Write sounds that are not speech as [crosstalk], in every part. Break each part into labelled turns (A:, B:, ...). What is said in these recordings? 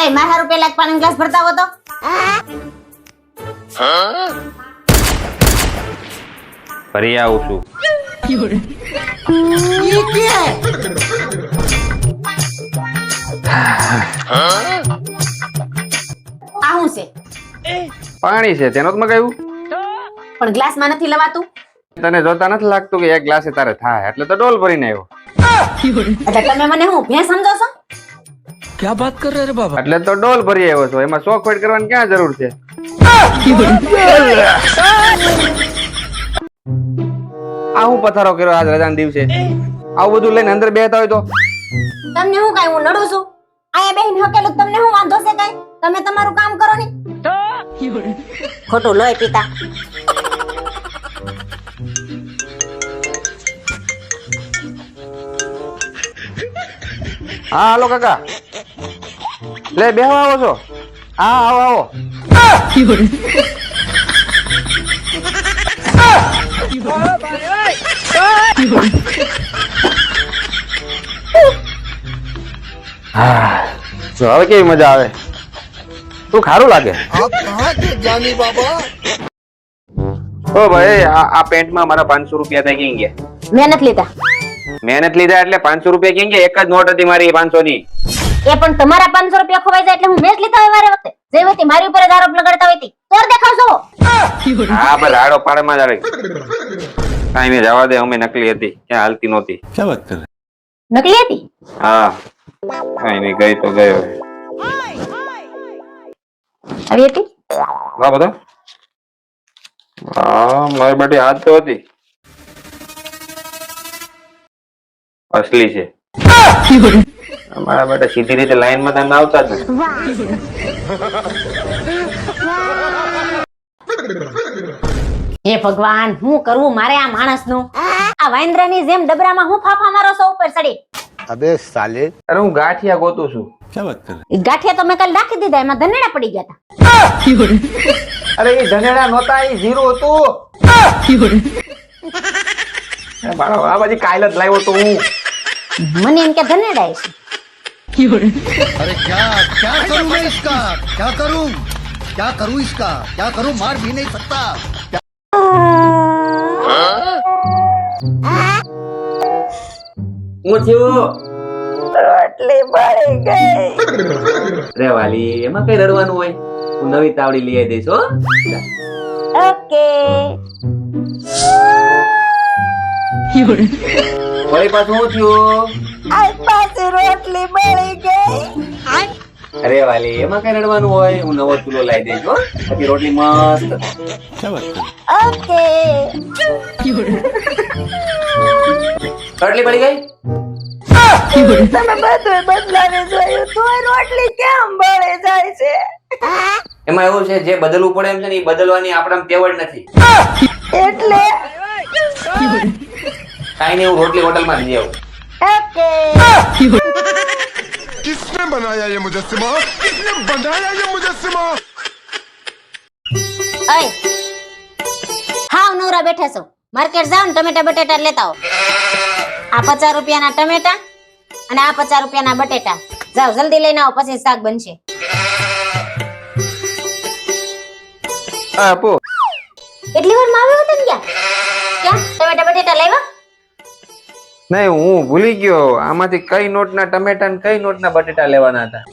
A: અય મારા હારું પેલા પાણી ગ્લાસ ભરતા હો તો?
B: ફરી આવું છું.
A: આ છે?
B: પાણી છે તેનો જ મગાવ્યું?
A: પણ ગ્લાસમાં નથી લવાતું?
B: તને જોતા નથી લાગતું કે એક ગ્લાસે તારે થાય એટલે તો ડોલ ભરીને આવ્યો.
A: એટલે તમે મને હું ભેંસ સમજો છો?
C: ક્યાં વાત કર રે બાબા?
B: એટલે તો ડોલ ભરી આવ્યો છો. એમાં શોખ ફેટ કરવાની ક્યાં જરૂર છે? આ હું પથારો કર્યો આજ રજાના દિવસે? આવું બધું લઈને અંદર બેહતા હોય તો?
A: તમને હું કાઈ હું નડું છું? આયા બેહીન હકેલું તમને હું વાંધો છે કાઈ? તમે તમારું કામ કરો ને. ખોટું લોય પીતા.
B: હા હાલો કાકા. લે બેહવા આવો છો. હા આવો આવો. જો હવે કેવી મજા આવે. તું ખારું લાગે? ઓ ભાઈ આ પેન્ટમાં મારા પાંચસો રૂપિયા થઈ ક્યાં ગયા?
A: મહેનત લીધા.
B: મહેનત લીધા એટલે પાંચસો રૂપિયા ક્યાં ગયા? એક જ નોટ હતી મારી પાંચસો ની
A: એ પણ તમારા પાંચસો રૂપિયા ખોવાઈ જાય એટલે હું મેચ લેતા હોય વારે વખતે. જે વખતે મારી ઉપર જ આરોપ લગાડતા હોય તોર દેખાવશો
B: હા બસ આડો પાડે માં જ આવે. કાઈ જવા દે અમે નકલી હતી ક્યાં હાલતી નહોતી.
C: શું વાત કરે?
A: નકલી હતી?
B: હા કાઈ નહીં ગઈ તો ગયો.
A: આવી હતી?
B: હા બધા? હા મારી બેટી હાથ તો હતી. અસલી છે. અમારા બેટા સીધી રીતે લાઈનમાં તમે આવતા જ
A: હે ભગવાન હું કરવું મારે આ માણસનું? આ વાઇન્દ્રની જેમ ડબરામાં હું ફાફા મારો સૌ ઉપર ચડી?
D: અબે સાલે.
B: અરે હું ગાંઠિયા ગોતું છું.
C: ક્યાં વાત
A: કરે? ગાંઠિયા તો મેં કાલ રાખી દીધા એમાં ધનેડા પડી ગયા હતા
B: અરે એ ધનેડા નહોતા એ ઝીરો હતું. બાળા આ બાજી કાલે જ લાવ્યો તો હું.
A: મને એમ કે ધનેડા છે.
D: अरे क्या क्या करूं मैं इसका क्या करूं क्या करूं इसका क्या करूं मार भी नहीं सकता
B: હું થયું
A: રોટલી બળી ગઈ
B: રે વાલી એમાં કઈ રડવાનું હોય હું નવી તાવડી લઈ આવી દઈશ હો
A: ઓકે [laughs]
B: વળી પાછું શું થયું
A: આજ રોટલી મળી ગઈ.
B: અરે વાલી એમાં કઈ રડવાનું હોય? હું નવો ચૂલો લાવી દઈશ હો. પછી રોટલી મસ્ત. રોટલી પડી ગઈ?
A: તમે બધું કેમ બળે જાય છે?
B: એમાં એવું છે જે બદલવું પડે એમ છે ને એ બદલવાની આપણા તેવડ નથી.
A: એટલે
B: કાઈ નહીં હું રોટલી હોટલમાં જઈ આવું.
A: ઓકે.
E: किसने बनाया ये मुजस्सिमा किसने बनाया ये मुजस्सिमा
A: અય હાવ નવરા બેઠા છો માર્કેટ જાવ ને ટમેટા બટેટા લેતા આવો આ પચાસ રૂપિયાના ટમેટા અને આ પચાસ રૂપિયાના બટેટા જાઓ જલ્દી લઈને આવો પછી શાક બનશે
B: હા આપો
A: એટલી વાર માં આવ્યો હતો ને ક્યાં ક્યાં ટમેટા બટેટા લેવા
B: નહીં હું ભૂલી ગયો. આમાંથી કઈ નોટના ટમેટા ને કઈ નોટના બટેટા લેવાના હતા?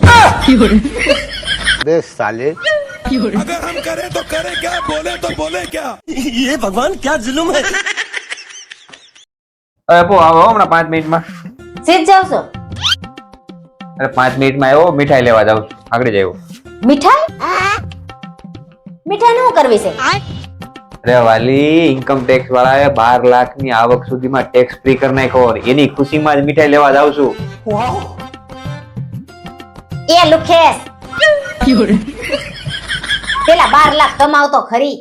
C: સાલે. ભગવાન
B: ક્યા જુલમ અરે હમણાં પાંચ મિનિટમાં.
A: સીધ જાવ
B: અરે પાંચ મિનિટમાં આવ્યો મીઠાઈ લેવા જાવ આગળ જાય
A: મીઠાઈ? મીઠાઈ નું કરવી છે?
B: અરે વાલી ઇન્કમ ટેક્સ વાળાએ બાર લાખની આવક સુધીમાં ટેક્સ ફ્રી કરી નાખ્યો એની ખુશીમાં જ મીઠાઈ લેવા જાવ છું.
A: એ લુખેશ. પેલા બાર લાખ કમાવતો ખરી.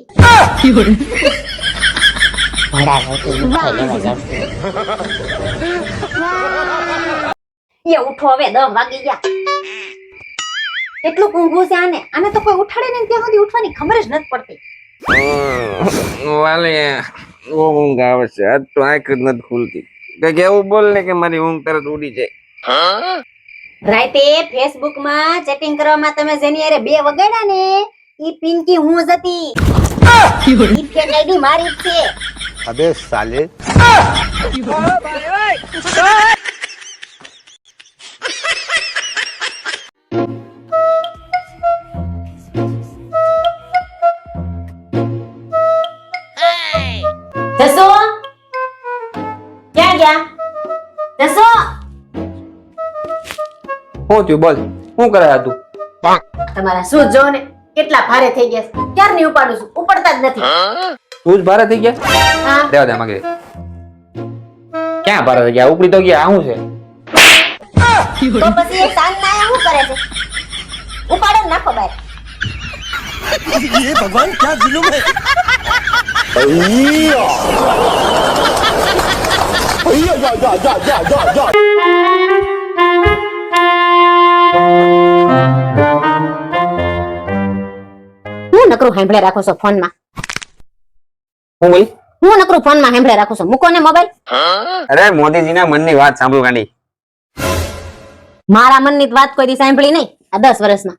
A: એ ઉઠો હવે દમ વાગી ગયા. એટલું ઊંઘું છે આને? આને તો કોઈ ઉઠાડે ને ત્યાં સુધી ઉઠવાની ખબર જ નથી પડતી.
B: વાલે ઊંઘ આવે છે આજ તો આંખ જ નથી ખુલતી કંઈક એવું બોલ ને કે મારી ઊંઘ તરત ઉડી જાય
A: રાતે ફેસબુકમાં ચેટિંગ કરવામાં તમે જેની અરે બે વગાડ્યા ને ઈ પિંકી હું જ હતી મારી છે અબે સાલે
B: શું થયું બોલ શું કરે આ તું
A: તમારા શું જો ને કેટલા ભારે થઈ ગયા છે. ક્યારની ઉપાડું છું ઉપડતા જ નથી
B: તું જ ભારે થઈ ગયા
A: હા
B: દેવા દે માગે ક્યાં ભારે થઈ ગયા ઉપડી તો ગયા આ શું છે
A: તો પછી એ સાંજ ના શું કરે છે ઉપાડો ને નાખો બહાર
C: ये भगवान क्या जुलुम है
A: ને નકરું સાંભળે રાખો છો ફોનમાં?
B: હું બોલી.
A: હું નકરું ફોનમાં સાંભળે રાખું છું? મૂકો ને મોબાઈલ
B: અરે મોદીજીના મનની વાત સાંભળો ગાંડી.
A: મારા મનની વાત કોઈ દી સાંભળી નહીં આ 10 વર્ષમાં.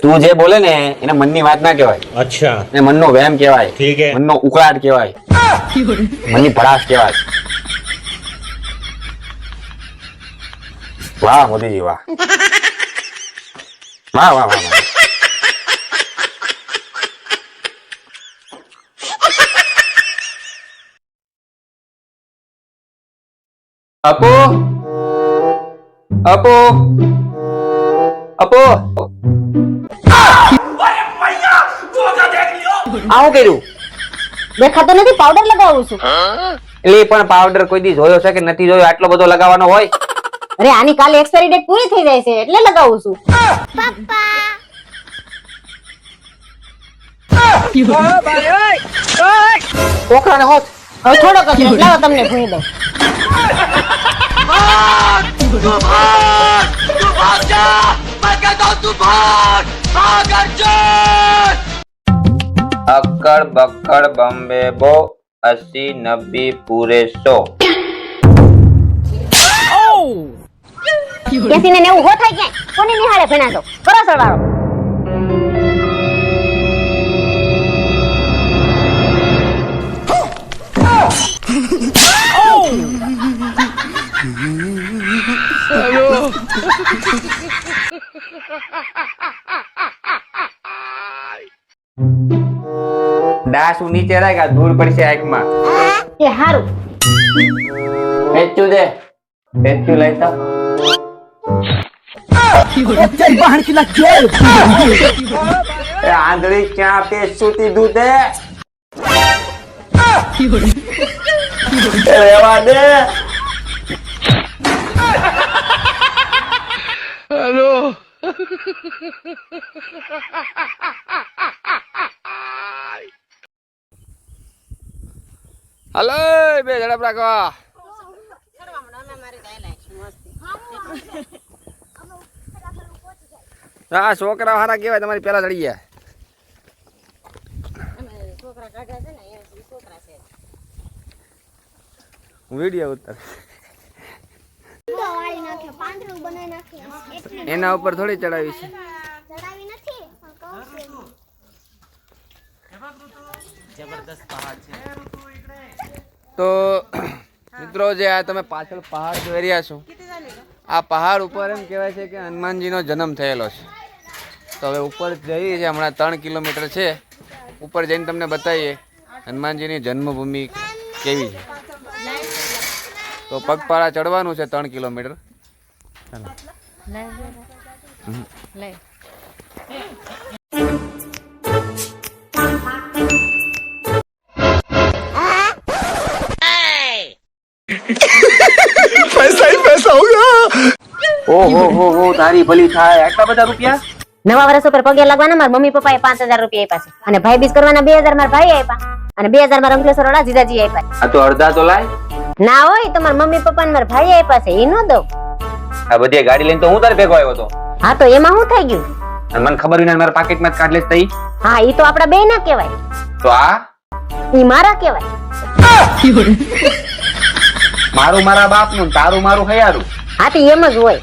B: તું જે બોલે ને એને મનની વાત ના કહેવાય.
F: અચ્છા.
B: એને મનનો વહેમ કહેવાય.
F: ઠીક હે.
B: મનનો ઉકળાટ કહેવાય. મનની ભડાશ કહેવાય. વાહ મોદીજી વાહ વાહ વાહ વાહ. અપો અપો અપો આવું કર્યું
A: દેખાતો નથી પાવડર લગાવું છું.
B: એટલે પણ પાવડર કોઈ દી જોયો છે કે નથી જોયો? આટલો બધો લગાવવાનો હોય?
A: અરે આની કાલે એક્સપાયરી ડેટ પૂરી થઈ જાય છે એટલે લગાવું છું.
B: છોકરાને [laughs] હોત
A: હવે થોડોક જ. લાવો તમને ભૂઈ દઉં.
B: અક્કડ બક્કડ બંબે બો અસી નબ્બી પૂરે સો.
A: એસી ને નેવું હો થાય ક્યાંય? કોની નિહાળે ભેણા કરો સરવાળો.
B: ડાસુ નીચે રાખ ધૂળ પડશે આંખમાં.
A: એ હારું.
B: પેચ્યું દે. પેચ્યું લઈ તો આંધળી ક્યાં પેચ્યું દીધું તે રેવા દે. હલો બે ઝડપ રાખો. હા છોકરા હારા કેવાય તમારી પેલા ચડી ગયા. વીડિયો ઉતર. એના ઉપર થોડી ચડાવી છે
G: ચડાવી નથી પણ કહું છું.
B: તો મિત્રો જે આ તમે પાછળ પહાડ જોઈ રહ્યા છો આ પહાડ ઉપર એમ કહેવાય છે કે હનુમાનજીનો જન્મ થયેલો છે. તો હવે ઉપર જઈએ છે હમણાં ત્રણ કિલોમીટર છે. ઉપર જઈને તમને બતાવીએ હનુમાનજીની જન્મભૂમિ કેવી છે. તો પગપાળા ચડવાનું છે ત્રણ કિલોમીટર. ચાલો. ઓહો હો હો [laughs] તારી ભલી થાય. આટલા બધા રૂપિયા?
A: નવા વર્ષ ઉપર પગે લાગવાના મારા મમ્મી પપ્પાએ પાંચ હજાર રૂપિયા આપ્યા છે. અને ભાઈ બીજ કરવાના બે હજાર મારા ભાઈ આપ્યા. અને બે હજાર મારા અંકલેશ્વર વાળા જીજાજી આપ્યા
B: આ તો અડધા તો લાય.
A: ના હોય તો મારા મમ્મી પપ્પા મારા ભાઈ આપ્યા છે એ નો દઉં.
B: આ બધી ગાડી લઈને તો હું તારે ભેગો આવ્યો તો
A: હા તો એમાં શું થઈ ગયું?
B: મને ખબર વિના મારા પાકેટમાં કાઢ લેશ તઈ.
A: હા એ તો આપડા બે ના કહેવાય.
B: તો આ?
A: ઈ મારા કહેવાય.
B: મારું મારા બાપનું નું તારું મારું હયારું.
A: હા તો એમ જ હોય.